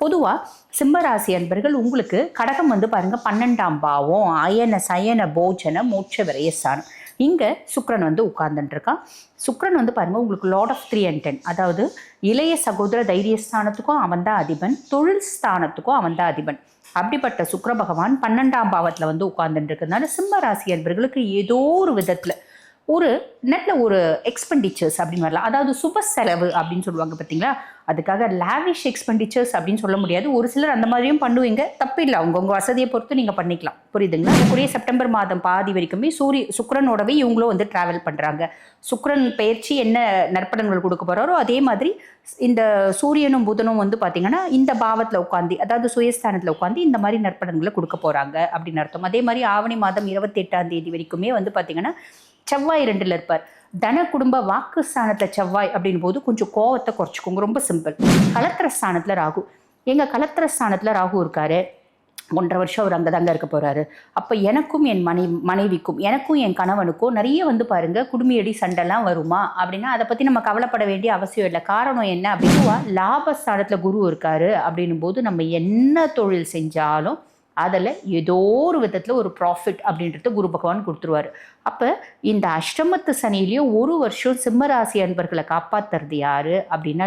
பொதுவாக சிம்மராசி அன்பர்கள் உங்களுக்கு கடகம் வந்து பாருங்க பன்னெண்டாம் பாவம் அயன சயன போஜன மோட்ச விரயஸ்தானம் இங்கே சுக்ரன் வந்து உட்கார்ந்துட்டுருக்கான் சுக்ரன் வந்து பாருங்கள் உங்களுக்கு lord of three and ten அதாவது இளைய சகோதர தைரியஸ்தானத்துக்கும் அவன் தான் அதிபன் தொழில் ஸ்தானத்துக்கும் அவன் தான் அதிபன். அப்படிப்பட்ட சுக்ர பகவான் பன்னெண்டாம் பாவத்தில் வந்து உட்கார்ந்துட்டு இருக்கிறதுனால சிம்ம ராசி அன்பர்களுக்கு ஏதோ ஒரு விதத்தில் ஒரு நல்ல ஒரு எக்ஸ்பெண்டிச்சர்ஸ் அப்படின்னு வரலாம். அதாவது சுப செலவு அப்படின்னு சொல்லுவாங்க பார்த்தீங்களா அதுக்காக லாவிஷ் எக்ஸ்பெண்டிச்சர்ஸ் அப்படின்னு சொல்ல முடியாது. ஒரு சிலர் அந்த மாதிரியும் பண்ணுவீங்க. தப்பு இல்லை. அவங்கவுங்க வசதியை பொறுத்து நீங்கள் பண்ணிக்கலாம். புரியுதுங்களா? அதுக்குரிய செப்டம்பர் மாதம் பாதி வரைக்குமே சூரிய சுக்கரனோடவே இவங்களும் வந்து ட்ராவல் பண்ணுறாங்க சுக்கரன் பயிற்சி என்ன நற்படங்கள் கொடுக்க போகிறாரோ அதே மாதிரி இந்த சூரியனும் புதனும் வந்து பார்த்தீங்கன்னா இந்த பாவத்தில் உட்காந்து அதாவது சுயஸ்தானத்தில் உட்காந்து இந்த மாதிரி நற்படங்களை கொடுக்க போகிறாங்க அப்படின்னு அர்த்தம். அதே மாதிரி ஆவணி மாதம் இருபத்தி எட்டாம் தேதி வரைக்குமே வந்து பார்த்தீங்கன்னா செவ்வாய் ரெண்டில் இருப்பார். தன குடும்ப வாக்கு ஸ்தானத்தில் செவ்வாய் அப்படின் போது கொஞ்சம் கோவத்தை குறைச்சிக்கோங்க. ரொம்ப சிம்பிள். கலத்திர ஸ்தானத்தில் ராகு. எங்கள் கலத்திர ஸ்தானத்தில் ராகு இருக்காரு. ஒன்றரை வருஷம் அவர் அங்கே தாங்க இருக்க போகிறாரு அப்போ எனக்கும் என் மனை மனைவிக்கும் எனக்கும் என் கணவனுக்கும் நிறைய வந்து பாருங்க குடுமியடி சண்டைலாம் வருமா? அப்படின்னா அதை பற்றி நம்ம கவலைப்பட வேண்டிய அவசியம் இல்லை. காரணம் என்ன அப்படின்னா லாபஸ்தானத்தில் குரு இருக்காரு அப்படின்னும் போது நம்ம என்ன தொழில் செஞ்சாலும் அதில் ஏதோ ஒரு விதத்தில் ஒரு ப்ராஃபிட் அப்படின்றத குரு பகவான் கொடுத்துருவார். அப்போ இந்த அஷ்டமத்து சனிலேயும் ஒரு வருஷம் சிம்மராசி அன்பர்களை காப்பாத்துறது யாரு அப்படின்னா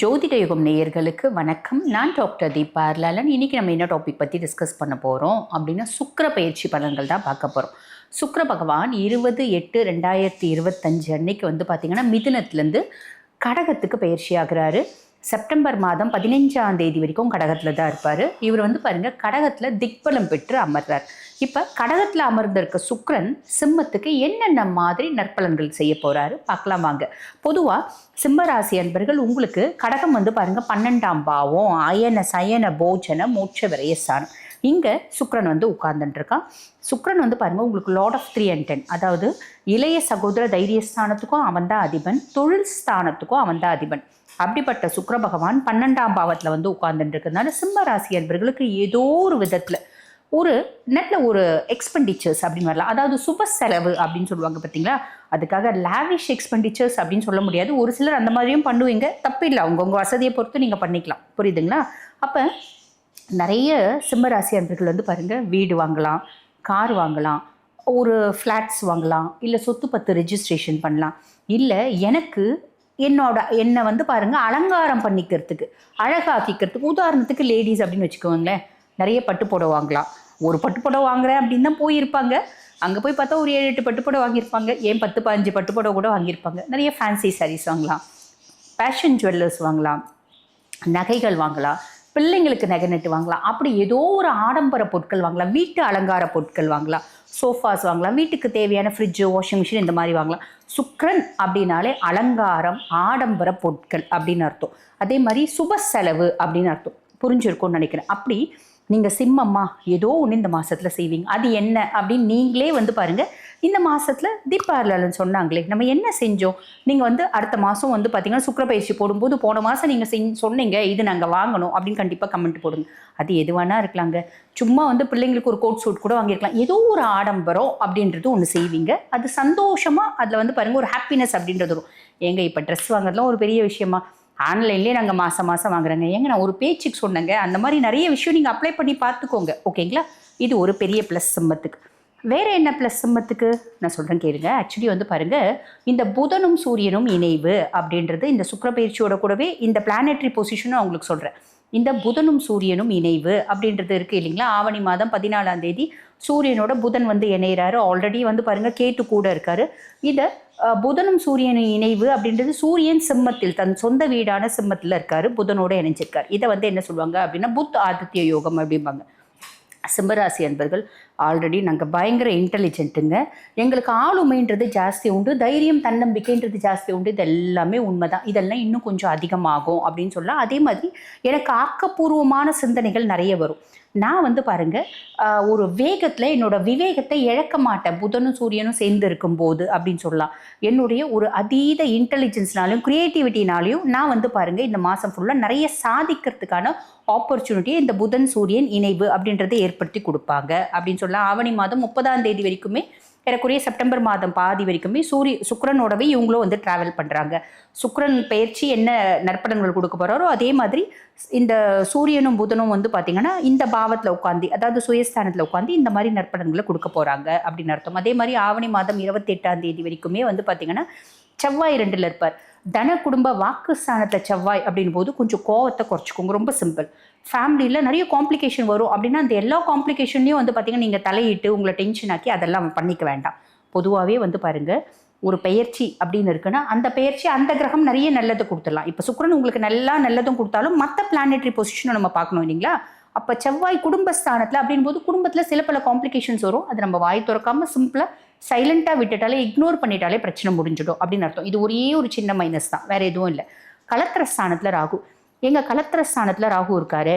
ஜோதிட யுகம் நேயர்களுக்கு வணக்கம். நான் டாக்டர் தீபா அர்லாலன். இன்னைக்கு நம்ம என்ன டாபிக் பற்றி டிஸ்கஸ் பண்ண போகிறோம் அப்படின்னா சுக்கர பயிற்சி பலன்கள் தான் பார்க்க போகிறோம் சுக்கர பகவான் இருபது எட்டு ரெண்டாயிரத்தி இருபத்தஞ்சு அன்னைக்கு வந்து பார்த்திங்கன்னா மிதுனத்துலேருந்து கடகத்துக்கு பயிற்சி ஆகுறாரு. செப்டம்பர் மாதம் பதினஞ்சாம் தேதி வரைக்கும் கடகத்தில் தான் இருப்பார். இவர் வந்து பாருங்கள் கடகத்தில் திக்பலம் பெற்று அமர்றார். இப்போ கடகத்தில் அமர்ந்திருக்க சுக்ரன் சிம்மத்துக்கு என்னென்ன மாதிரி நற்பலன்கள் செய்ய போகிறாரு பார்க்கலாம் வாங்க. பொதுவாக சிம்மராசி அன்பர்கள் உங்களுக்கு கடகம் வந்து பாருங்கள் பன்னெண்டாம் பாவம் அயன சயன போஜன மோட்ச விரயஸ்தானம். இங்கே சுக்ரன் வந்து உட்கார்ந்துட்டுருக்கான் சுக்ரன் வந்து பாருங்கள் உங்களுக்கு lord of three and ten அதாவது இளைய சகோதர தைரியஸ்தானத்துக்கும் அவன் தான் அதிபன் தொழில் ஸ்தானத்துக்கும் அவன் தான் அதிபன். அப்படிப்பட்ட சுக்ர பகவான் பன்னெண்டாம் பாவத்தில் வந்து உட்கார்ந்துட்டு இருக்கிறதுனால சிம்ம ராசி அன்பர்களுக்கு ஏதோ ஒரு விதத்தில் ஒரு நல்ல ஒரு எக்ஸ்பெண்டிச்சர்ஸ் அப்படின்னு வரலாம். அதாவது சுப செலவு அப்படின்னு சொல்லுவாங்க பார்த்தீங்களா? அதுக்காக லாவிஷ் எக்ஸ்பெண்டிச்சர்ஸ் அப்படின்னு சொல்ல முடியாது. ஒரு சிலர் அந்த மாதிரியும் பண்ணுவீங்க. தப்பு இல்லை. அவங்கவுங்க வசதியை பொறுத்து நீங்கள் பண்ணிக்கலாம். புரியுதுங்களா? அப்போ நிறைய சிம்மராசி அன்பர்கள் வந்து பாருங்கள் வீடு வாங்கலாம் கார் வாங்கலாம் ஒரு ஃப்ளாட்ஸ் வாங்கலாம் இல்லை சொத்து பத்து ரெஜிஸ்ட்ரேஷன் பண்ணலாம். இல்லை எனக்கு என்னோட என்னை வந்து பாருங்கள் அலங்காரம் பண்ணிக்கிறதுக்கு அழகாக்கிக்கிறதுக்கு உதாரணத்துக்கு லேடிஸ் அப்படின்னு வச்சுக்கோங்களேன். நிறைய பட்டு புடவை வாங்கலாம். ஒரு பட்டு புடவை வாங்குறேன் அப்படின்னு தான் போயிருப்பாங்க. அங்கே போய் பார்த்தா ஒரு ஏழு எட்டு பட்டு புடவை வாங்கியிருப்பாங்க. ஏன் பத்து பதினஞ்சு பட்டு புடவை கூட வாங்கியிருப்பாங்க. நிறைய ஃபேன்சி சாரீஸ் வாங்கலாம். ஃபேஷன் ஜுவல்லர்ஸ் வாங்கலாம். நகைகள் வாங்கலாம். பிள்ளைங்களுக்கு நகை நட்டு வாங்கலாம். அப்படி ஏதோ ஒரு ஆடம்பர பொருட்கள் வாங்கலாம். வீட்டு அலங்கார பொருட்கள் வாங்கலாம். சோஃபாஸ் வாங்கலாம். வீட்டுக்கு தேவையான ஃப்ரிட்ஜு வாஷிங் மிஷின் இந்த மாதிரி வாங்கலாம். சுக்ரன் அப்படின்னாலே அலங்காரம் ஆடம்பர பொருட்கள் அப்படின்னு அர்த்தம். அதே மாதிரி சுப செலவு அப்படின்னு அர்த்தம். புரிஞ்சிருக்கும்னு நினைக்கிறேன். அப்படி நீங்கள் சிம்மம்மா ஏதோ ஒன்று இந்த மாதத்தில் செய்வீங்க. அது என்ன? அப்படின்னு நீங்களே வந்து பாருங்கள் இந்த மாதத்தில் தீபாவளின்னு சொன்னாங்களே நம்ம என்ன செஞ்சோம்? நீங்கள் வந்து அடுத்த மாதம் வந்து பார்த்தீங்கன்னா சுக்கரப்பயிற்சி போடும்போது போன மாதம் நீங்கள் செஞ் சொன்னீங்க இது நாங்கள் வாங்கணும் அப்படின்னு கண்டிப்பாக கமெண்ட் போடுங்க. அது எது வேணா இருக்கலாங்க. சும்மா வந்து பிள்ளைங்களுக்கு ஒரு கோட் சூட் கூட வாங்கியிருக்கலாம். ஏதோ ஒரு ஆடம்பரம் அப்படின்றது ஒன்று செய்வீங்க. அது சந்தோஷமாக அதில் வந்து பாருங்கள் ஒரு ஹாப்பினஸ் அப்படின்றது வரும். ஏங்க இப்போ ட்ரெஸ் வாங்குறதுலாம் ஒரு பெரிய விஷயமா? ஆன்லைன்லேயே நாங்கள் மாதம் மாதம் வாங்குறோங்க. ஏங்க நான் ஒரு பேச்சுக்கு சொன்னேங்க. அந்த மாதிரி நிறைய விஷயம் நீங்கள் அப்ளை பண்ணி பார்த்துக்கோங்க. ஓகேங்களா? இது ஒரு பெரிய ப்ளஸ் சிம்மத்துக்கு. வேறு என்ன ப்ளஸ் சிம்மத்துக்கு? நான் சொல்கிறேன் கேளுங்க. ஆக்சுவலி வந்து பாருங்கள் இந்த புதனும் சூரியனும் இணைவு அப்படின்றது இந்த சுக்கரப்பயிற்சியோட கூடவே இந்த பிளானட்ரி பொசிஷனும் அவங்களுக்கு சொல்கிறேன் இந்த புதனும் சூரியனும் இணைவு அப்படின்றது இருக்குது இல்லைங்களா? ஆவணி மாதம் பதினாலாம் தேதி சூரியனோட புதன் வந்து இணைகிறாரு ஆல்ரெடி வந்து பாருங்கள் கேட்டு கூட இருக்காரு. இதை புதனும் சூரியனும் இணைவு அப்படின்றது சூரியன் சிம்மத்தில் தன் சொந்த வீடான சிம்மத்தில் இருக்காரு. புதனோட இணைஞ்சிருக்காரு. இதை வந்து என்ன சொல்லுவாங்க அப்படின்னா புத் ஆதித்ய யோகம் அப்படிம்பாங்க. சிம்மராசி அன்பர்கள் ஆல்ரெடி நாங்கள் பயங்கர இன்டெலிஜென்ட்டுங்க எங்களுக்கு ஆளுமைன்றது ஜாஸ்தி உண்டு தைரியம் தன்னம்பிக்கைன்றது ஜாஸ்தி உண்டு. இது எல்லாமே உண்மைதான். இதெல்லாம் இன்னும் கொஞ்சம் அதிகமாகும் அப்படின்னு சொல்லலாம் அதே மாதிரி எனக்கு ஆக்கப்பூர்வமான சிந்தனைகள் நிறைய வரும். நான் வந்து பாருங்க ஒரு வேகத்தில் என்னோட விவேகத்தை இழக்க மாட்டேன். புதனும் சூரியனும் சேர்ந்து இருக்கும்போது அப்படின்னு சொல்லலாம். என்னுடைய ஒரு அதீத இன்டெலிஜென்ஸ்னாலையும் க்ரியேட்டிவிட்டினாலையும் நான் வந்து பாருங்க இந்த மாதம் ஃபுல்லாக நிறைய சாதிக்கிறதுக்கான ஆப்பர்ச்சுனிட்டியை இந்த புதன் சூரியன் இணைவு அப்படின்றத ஏற்படுத்தி கொடுப்பாங்க அப்படின்னு சொல்லி சொல்லலாம் ஆவணி மாதம் முப்பதாம் தேதி வரைக்குமே ஏறக்குறைய செப்டம்பர் மாதம் பாதி வரைக்குமே சூரிய சுக்கரனோடவே இவங்களும் வந்து டிராவல் பண்ணுறாங்க சுக்கரன் பயிற்சி என்ன நற்பலன்கள் கொடுக்க போகிறாரோ அதே மாதிரி இந்த சூரியனும் புதனும் வந்து பார்த்திங்கன்னா இந்த பாவத்தில் உட்காந்து அதாவது சுயஸ்தானத்தில் உட்காந்து இந்த மாதிரி நற்பலன்களை கொடுக்க போகிறாங்க அப்படின்னு அர்த்தம். அதே மாதிரி ஆவணி மாதம் இருபத்தெட்டாம் தேதி வரைக்குமே வந்து பார்த்திங்கன்னா செவ்வாய் ரெண்டில் இருப்பார். தன குடும்ப வாக்குஸ்தானத்தில் செவ்வாய் அப்படின் போது கொஞ்சம் கோவத்தை குறைச்சிக்கோங்க. ரொம்ப சிம்பிள் ஃபேமிலியில் நிறைய காம்ப்ளிகேஷன் வரும். அப்படின்னா அந்த எல்லா காம்ப்ளிகேஷன்லையும் வந்து பார்த்திங்கன்னா நீங்கள் தலையிட்டு உங்களை டென்ஷன் ஆக்கி அதெல்லாம் பண்ணிக்க வேண்டாம். பொதுவாகவே வந்து பாருங்கள் ஒரு பெயர்ச்சி அப்படின்னு இருக்குன்னா அந்த பெயர்ச்சி அந்த கிரகம் நிறைய நல்லது கொடுத்துடலாம். இப்போ சுக்கரன் உங்களுக்கு நல்லா நல்லதும் கொடுத்தாலும் மற்ற பிளானட்டரி பொசிஷனை நம்ம பார்க்கணும் இல்லைங்களா? அப்போ செவ்வாய் குடும்பஸ்தானத்தில் அப்படின் போது குடும்பத்தில் சில பல காம்ப்ளிகேஷன்ஸ் வரும். அது நம்ம வாய் திறக்காமல் சிம்பிளாக சைலண்ட்டாக விட்டுட்டாலே இக்னோர் பண்ணிட்டாலே பிரச்சனை முடிஞ்சிடும் அப்படின்னு அர்த்தம். இது ஒரே ஒரு சின்ன மைனஸ் தான். வேற எதுவும் இல்லை. கலத்திர ஸ்தானத்தில் ராகு. எங்கள் கலத்திர ஸ்தானத்தில் ராகு இருக்காரு.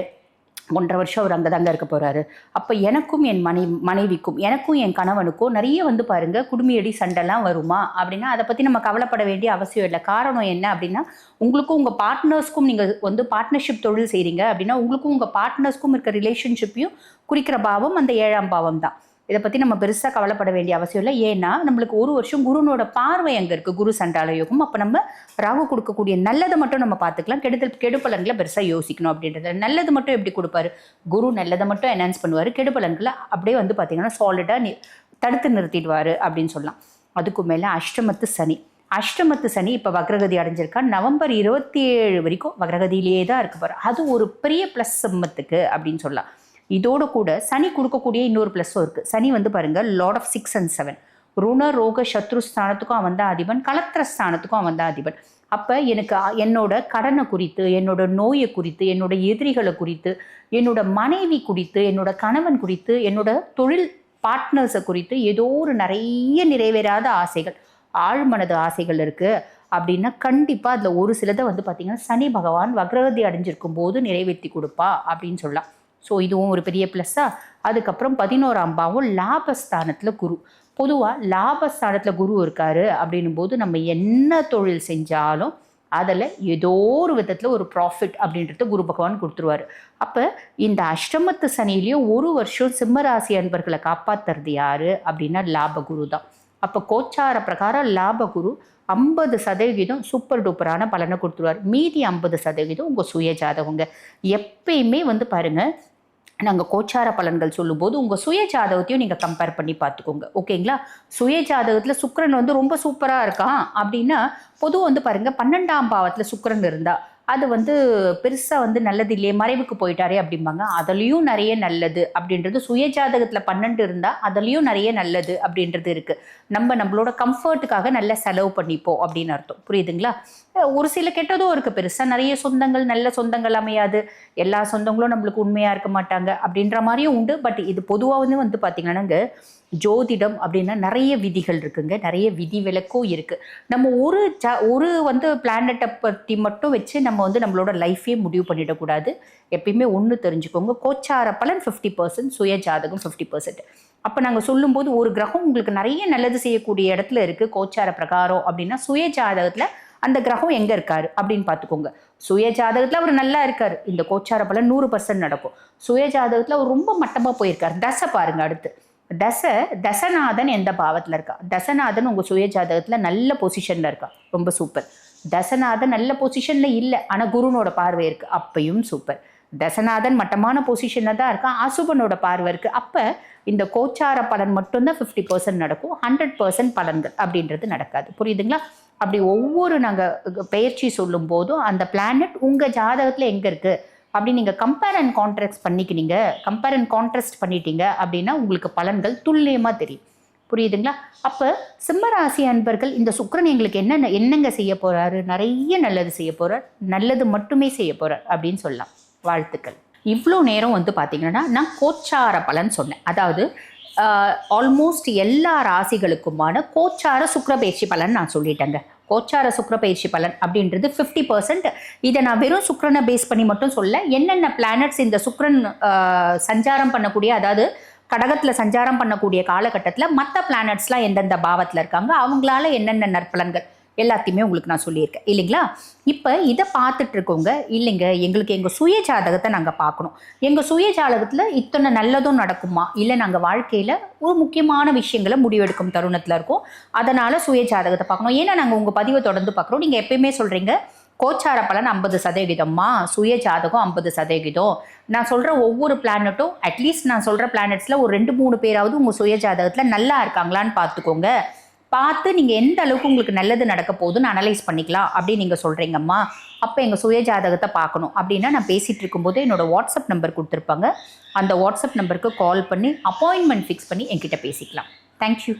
ஒன்றரை வருஷம் அவர் அங்கே தாங்க இருக்க போகிறாரு அப்போ எனக்கும் என் மனை மனைவிக்கும் எனக்கும் என் கணவனுக்கும் நிறைய வந்து பாருங்க குடுமியடி சண்டைலாம் வருமா? அப்படின்னா அதை பற்றி நம்ம கவலைப்பட வேண்டிய அவசியம் இல்லை. காரணம் என்ன அப்படின்னா உங்களுக்கும் உங்கள் பார்ட்னர்ஸ்க்கும் நீங்கள் வந்து பார்ட்னர்ஷிப் தொழில் செய்கிறீங்க அப்படின்னா உங்களுக்கும் உங்கள் பார்ட்னர்ஸ்க்கும் இருக்க ரிலேஷன்ஷிப்பையும் குறிக்கிற பாவம் அந்த ஏழாம் பாவம் தான். இதை பற்றி நம்ம பெருசாக கவலைப்பட வேண்டிய அவசியம் இல்லை. ஏன்னா நம்மளுக்கு ஒரு வருஷம் குருனோட பார்வை அங்கே இருக்குது குரு சண்டால யோகம் அப்போ நம்ம ராகு கொடுக்கக்கூடிய நல்லதை மட்டும் நம்ம பார்த்துக்கலாம். கெடுதல் கெடுபலன்களை பெருசாக யோசிக்கணும் அப்படின்றது. நல்லது மட்டும் எப்படி கொடுப்பாரு? குரு நல்லதை மட்டும் என்ஹான்ஸ் பண்ணுவார். கெடுபலன்களை அப்படியே வந்து பார்த்திங்கன்னா சாலிடாக தடுத்து நிறுத்திடுவார் அப்படின்னு சொல்லலாம். அதுக்கு மேலே அஷ்டமத்து சனி. அஷ்டமத்து சனி இப்போ வக்ரகதி அடைஞ்சிருக்கா. நவம்பர் இருபத்தி ஏழு வரைக்கும் வக்ரகதியிலேயே தான் இருக்க போகிறார் அது ஒரு பெரிய ப்ளஸ் சம்மத்துக்கு அப்படின்னு சொல்லலாம். இதோடு கூட சனி கொடுக்கக்கூடிய இன்னொரு ப்ளஸ்ஸும் இருக்குது சனி வந்து பாருங்கள் lord of six and seven ருண ரோக சத்ரு ஸ்தானத்துக்கும் அவன் தான் அதிபன். கலத்திர ஸ்தானத்துக்கும் அவன் தான் அதிபன். அப்போ எனக்கு என்னோட கடனை குறித்து என்னோட நோயை குறித்து என்னோட எதிரிகளை குறித்து என்னோட மனைவி குறித்து என்னோட கணவன் குறித்து என்னோட தொழில் பார்ட்னர்ஸை குறித்து ஏதோ ஒரு நிறைய நிறைவேறாத ஆசைகள். ஆழ்மனது ஆசைகள் இருக்குது அப்படின்னா கண்டிப்பாக அதில் ஒரு சிலதை வந்து பார்த்திங்கன்னா சனி பகவான் வக்ரகதி அடைஞ்சிருக்கும் போது நிறைவேற்றி கொடுப்பா அப்படின்னு சொல்லலாம். ஸோ இதுவும் ஒரு பெரிய ப்ளஸ்ஸாக அதுக்கப்புறம் பதினோராம் பாவம் லாபஸ்தானத்தில் குரு. பொதுவாக லாபஸ்தானத்தில் குரு இருக்காரு அப்படின்னும் போது நம்ம என்ன தொழில் செஞ்சாலும் அதில் ஏதோ ஒரு விதத்தில் ஒரு ப்ராஃபிட் அப்படின்றது குரு பகவான் கொடுத்துருவாரு. அப்போ இந்த அஷ்டமத்து சனிலையும் ஒரு வருஷம் சிம்மராசி அன்பர்களை காப்பாத்துறது யாரு அப்படின்னா லாப குரு தான். அப்போ கோச்சார பிரகாரம் லாப குரு ஐம்பது சதவிகிதம் சூப்பர் டூப்பரான பலனை கொடுத்துருவார். மீதி ஐம்பது சதவீதம் உங்கள் சுய ஜாதகங்க எப்பயுமே வந்து பாருங்கள் நாங்கள் கோச்சார பலன்கள் சொல்லும்போது உங்கள் சுய ஜாதகத்தையும் நீங்கள் கம்பேர் பண்ணி பார்த்துக்கோங்க. ஓகேங்களா? சுய ஜாதகத்தில் சுக்கரன் வந்து ரொம்ப சூப்பராக இருக்கான். அப்படின்னா பொதுவாக வந்து பாருங்கள் பன்னெண்டாம் பாவத்தில் சுக்கரன் இருந்தால் அது வந்து பெருசாக வந்து நல்லது இல்லையே மறைவுக்கு போயிட்டாரே அப்படிம்பாங்க. அதுலேயும் நிறைய நல்லது அப்படின்றது சுய ஜாதகத்தில் பன்னெண்டு இருந்தால் அதுலேயும் நிறைய நல்லது அப்படின்றது இருக்குது நம்ம நம்மளோட கம்ஃபர்ட்டுக்காக நல்ல செலவு பண்ணிப்போம் அப்படின்னு அர்த்தம். புரியுதுங்களா? ஒரு சில கெட்டதும் இருக்குது பெருசாக நிறைய சொந்தங்கள் நல்ல சொந்தங்கள் அமையாது. எல்லா சொந்தங்களும் நம்மளுக்கு உண்மையாக இருக்க மாட்டாங்க அப்படின்ற மாதிரியும் உண்டு. பட் இது பொதுவாக வந்து வந்து பார்த்தீங்கன்னாங்க ஜோதிடம் அப்படின்னா நிறைய விதிகள் இருக்குங்க. நிறைய விதி விலக்கும் இருக்குது நம்ம ஒரு ச ஒரு வந்து பிளானட்டை பற்றி மட்டும் வச்சு நம்ம வந்து நம்மளோட லைஃபே முடிவு பண்ணிடக்கூடாது. எப்பயுமே ஒன்று தெரிஞ்சுக்கோங்க. கோச்சார பலன் ஃபிஃப்டி பர்சன்ட் சுய ஜாதகம் ஃபிஃப்டி பர்சன்ட் அப்போ நாங்கள் சொல்லும்போது ஒரு கிரகம் உங்களுக்கு நிறைய நல்லது செய்யக்கூடிய இடத்துல இருக்குது கோச்சார பிரகாரம் அப்படின்னா சுய ஜாதகத்தில் அந்த கிரகம் எங்கே இருக்காரு அப்படின்னு பார்த்துக்கோங்க. சுய ஜாதகத்தில் அவர் நல்லா இருக்கார். இந்த கோச்சார பலன் நூறு பர்சன்ட் நடக்கும். சுய ஜாதகத்தில் அவர் ரொம்ப மட்டமாக போயிருக்கார். தசை பாருங்க அடுத்து. தசை தசநாதன் எந்த பாவத்தில் இருக்கா? தசநாதன் உங்கள் சுய ஜாதகத்தில் நல்ல பொசிஷனில் இருக்கா? ரொம்ப சூப்பர் தசநாதன் நல்ல பொசிஷனில் இல்லை ஆனால் குருனோட பார்வை இருக்குது அப்பையும் சூப்பர் தசநாதன் மட்டமான பொசிஷனில் தான் இருக்கான் அசுபனோட பார்வை இருக்குது அப்போ இந்த கோச்சார பலன் மட்டும்தான் ஃபிஃப்டி பர்சன்ட் நடக்கும் ஹண்ட்ரட் பர்சன்ட் பலன்கள் அப்படின்றது நடக்காது. புரியுதுங்களா? அப்படி ஒவ்வொரு நாங்கள் பயிற்சி சொல்லும் போதும் அந்த பிளானட் உங்கள் ஜாதகத்தில் எங்கே இருக்குது அப்படி நீங்கள் கம்பேர் அண்ட் கான்ட்ராக்ட் பண்ணிக்கினீங்க கம்பேர் அண்ட் கான்ட்ராஸ்ட் பண்ணிட்டீங்க அப்படின்னா உங்களுக்கு பலன்கள் துல்லியமாக தெரியும். புரியுதுங்களா? அப்போ சிம்மராசி அன்பர்கள் இந்த சுக்கரன் எங்களுக்கு என்னென்ன என்னங்க செய்ய போகிறாரு நிறைய நல்லது செய்ய போகிறார் நல்லது மட்டுமே செய்ய போகிறார் அப்படின்னு சொல்லலாம். வாழ்த்துக்கள். இவ்வளோ நேரம் வந்து பார்த்தீங்கன்னா நான் கோச்சார பலன் சொன்னேன். அதாவது ஆல்மோஸ்ட் எல்லா ராசிகளுக்குமான கோச்சார சுக்கிரபெயர்ச்சி பலன் நான் சொல்லிட்டேங்க. கோச்சார சுக்கிரபெயர்ச்சி பலன் அப்படின்றது ஃபிஃப்டி பர்சன்ட் இதை நான் வெறும் சுக்கரனை பேஸ் பண்ணி மட்டும் சொல்ல என்னென்ன பிளானட்ஸ் இந்த சுக்கரன் சஞ்சாரம் பண்ணக்கூடிய அதாவது கடகத்தில் சஞ்சாரம் பண்ணக்கூடிய காலகட்டத்தில் மற்ற பிளானட்ஸ்லாம் எந்தெந்த பாவத்தில் இருக்காங்க அவங்களால என்னென்ன நற்பலன்கள் எல்லாத்தையுமே உங்களுக்கு நான் சொல்லியிருக்கேன். இல்லைங்களா? இப்போ இதை பார்த்துட்டு இருக்கவங்க இல்லைங்க எங்களுக்கு எங்கள் சுய ஜாதகத்தை நாங்கள் பார்க்கணும். எங்கள் சுய ஜாதகத்தில் இத்தனை நல்லதும் நடக்குமா? இல்லை நாங்கள் வாழ்க்கையில் ஒரு முக்கியமான விஷயங்களை முடிவெடுக்கும் தருணத்தில் இருக்கோம். அதனால் சுய ஜாதகத்தை பார்க்கணும். ஏன்னா நாங்கள் உங்கள் பதிவை தொடர்ந்து பார்க்குறோம். நீங்கள் எப்பயுமே சொல்கிறீங்க கோச்சார பலன் ஐம்பது சதவிகிதம்மா? சுய ஜாதகம் ஐம்பது சதவிகிதம். நான் சொல்கிற ஒவ்வொரு பிளானட்டும் அட்லீஸ்ட் நான் சொல்கிற பிளானட்ஸில் ஒரு ரெண்டு மூணு பேராவது உங்கள் சுய ஜாதகத்தில் நல்லா இருக்காங்களான்னு பார்த்துக்கோங்க. பார்த்து நீங்கள் எந்த அளவுக்கு உங்களுக்கு நல்லது நடக்க போகுதுன்னு அனலைஸ் பண்ணிக்கலாம் அப்படின்னு நீங்கள் சொல்கிறீங்கம்மா அப்போ எங்கள் சுய ஜாதகத்தை பார்க்கணும். அப்படின்னா நான் பேசிகிட்டு இருக்கும்போது என்னோடய வாட்ஸ்அப் நம்பர் கொடுத்துருப்பாங்க. அந்த வாட்ஸ்அப் நம்பருக்கு கால் பண்ணி அப்பாயின்மெண்ட் ஃபிக்ஸ் பண்ணி என்கிட்ட பேசிக்கலாம். தேங்க்யூ